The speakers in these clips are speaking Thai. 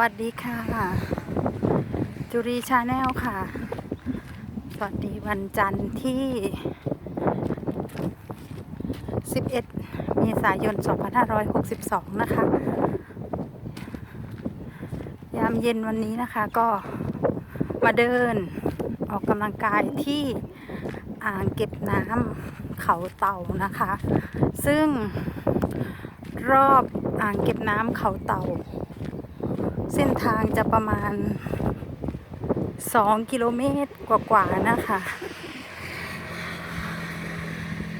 วัสดีค่ะ จุรีชาแนลค่ะ สวัสดีวันจันทร์ที่ 11 เมษายน 2562 นะคะ ยามเย็นวันนี้นะคะก็มาเดินออกกำลังกายที่อ่างเก็บน้ำเขาเต่านะคะ ซึ่งรอบอ่างเก็บน้ำเขาเต่า เส้นทางจะประมาณ 2 กิโลเมตรกว่าๆนะคะ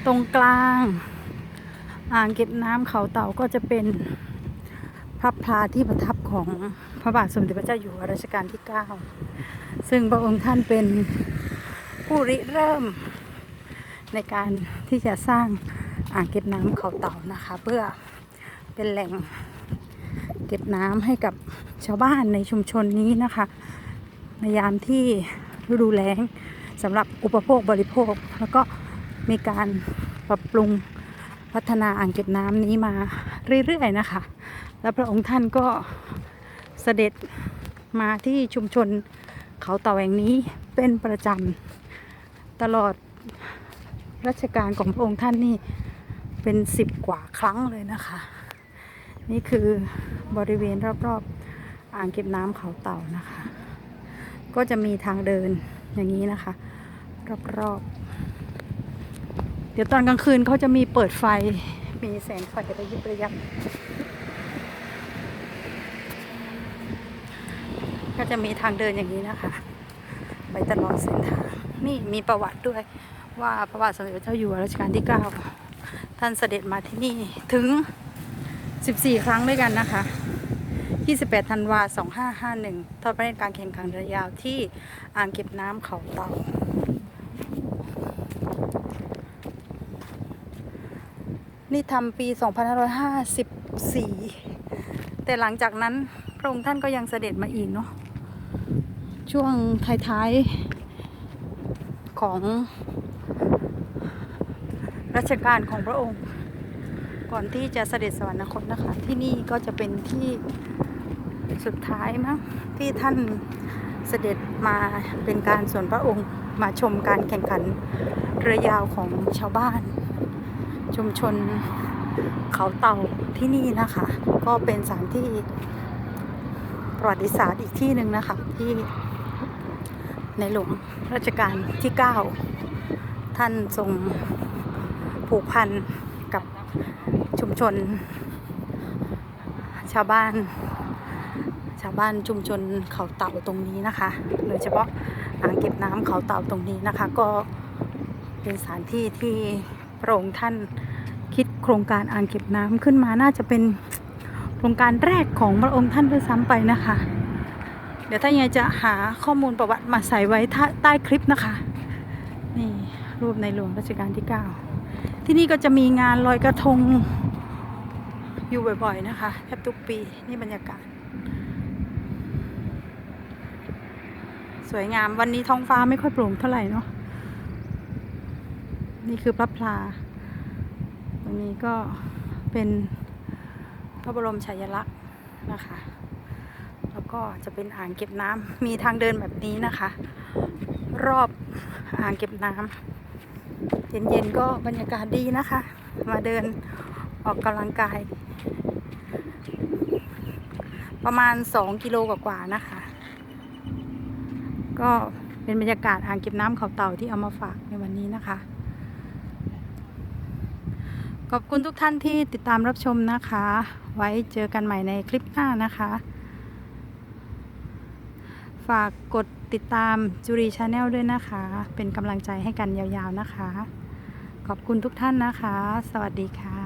ตรงกลาง อ่างเก็บน้ำเขาเต่าก็จะเป็นพระพลาที่ประทับของพระบาทสมเด็จพระเจ้าอยู่หัวรัชกาลที่ 9 ซึ่งพระองค์ท่านเป็นผู้ริเริ่มในการที่จะสร้างอ่างเก็บน้ำเขาเต่านะคะ เพื่อเป็นแหล่ง เก็บน้ำให้กับชาวบ้านในชุมชนนี้นะคะ ในยามที่ฤดูแล้งสำหรับอุปโภคบริโภค แล้วก็มีการปรับปรุงพัฒนาอ่างเก็บน้ำนี้มาเรื่อยๆนะคะ และพระองค์ท่านก็เสด็จมาที่ชุมชนเขาเต่าแห่งนี้เป็นประจำตลอดรัชกาลของพระองค์ท่านนี่เป็นสิบกว่าครั้งเลยนะคะ นี่คือบริเวณรอบๆอ่างเก็บน้ำเขาเต่านะคะ ก็จะมีทางเดินอย่างนี้นะคะ รอบๆ เดี๋ยวตอนกลางคืนเขาจะมีเปิดไฟ มีแสงไฟระยิบระยับ ก็จะมีทางเดินอย่างนี้นะคะ ไปตลอดเส้นทาง นี่มีประวัติด้วยว่าพระบาทสมเด็จพระเจ้าอยู่หัวรัชกาลที่ 9 ท่านเสด็จมาที่นี่ถึง 14 ครั้งด้วยกันนะคะ 28 ธันวา 2551ทอดพระเนตรการแข่งขันเรือยาวที่อ่างเก็บน้ำเขาเต่านี่ทำปี 2554 แต่หลังจากนั้นพระองค์ท่านก็ยังเสด็จมาอีกเนาะ ช่วงท้ายๆของรัชกาลของพระองค์ ก่อนที่จะเสด็จสวรรคตนะคะ ที่นี่ก็จะเป็นที่สุดท้ายมั้งที่ท่านเสด็จมาเป็นการส่วนพระองค์มาชมการแข่งขันเรือยาวของชาวบ้าน ชุมชนเขาเต่าที่นี่นะคะ ก็เป็นสถานที่ประวัติศาสตร์อีกที่หนึ่งนะคะที่ในหลวงรัชกาลที่ 9 ท่านทรงผูกพัน ชุมชน ชาวบ้าน ชาวบ้านชุมชนเขาเต่าตรงนี้นะคะ โดยเฉพาะอ่างเก็บน้ำเขาเต่าตรงนี้นะคะ ก็เป็นสถานที่ที่พระองค์ท่านคิดโครงการอ่างเก็บน้ำขึ้นมาน่าจะเป็นโครงการแรกของพระองค์ท่านด้วยซ้ำไปนะคะ เดี๋ยวถ้ายังจะหาข้อมูลประวัติมาใส่ไว้ใต้คลิปนะคะ นี่รูปในหลวงรัชกาลที่ 9 ที่นี่ก็จะมีงานลอยกระทง อยู่บ่อยๆนะคะแทบทุกปีนี่บรรยากาศ สวยงามวันนี้ท้องฟ้าไม่ค่อยโปร่งเท่าไหร่เนาะนี่คือพระพลาตรงนี้ก็เป็นพระบรมฉายาลักษณ์นะคะ แล้วก็จะเป็นอ่างเก็บน้ำมีทางเดินแบบนี้นะคะ รอบอ่างเก็บน้ำเย็นๆก็บรรยากาศดีนะคะ มาเดิน ออกกำลังกาย ประมาณ2กิโลกว่าๆนะคะ ก็เป็นบรรยากาศอ่างเก็บน้ำเขาเต่าที่เอามาฝากในวันนี้นะคะ ขอบคุณทุกท่านที่ติดตามรับชมนะคะ ไว้เจอกันใหม่ในคลิปหน้านะคะ ฝากกดติดตามจุรีชาแนลด้วยนะคะ เป็นกำลังใจให้กันยาวๆนะคะ ขอบคุณทุกท่านนะคะ สวัสดีค่ะ